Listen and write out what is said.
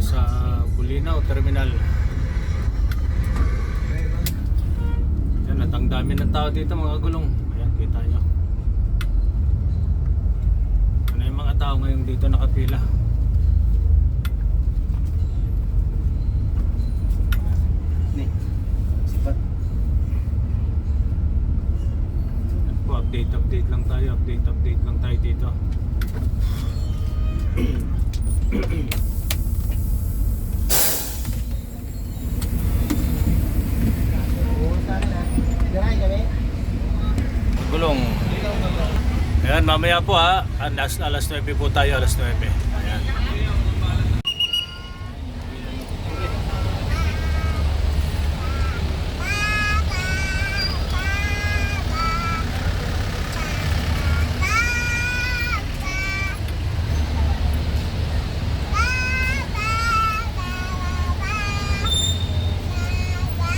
sa Bulinaw Terminal. Yan, at ang dami ng tao dito mga gulong. Ayan, kita nyo. Ano yung mga tao ngayon dito nakapila? Update, update lang tayo. Update, update lang tayo dito. tulong. Ayan, mamaya po ha. Alas, alas 9 po tayo, alas 9. Ayan.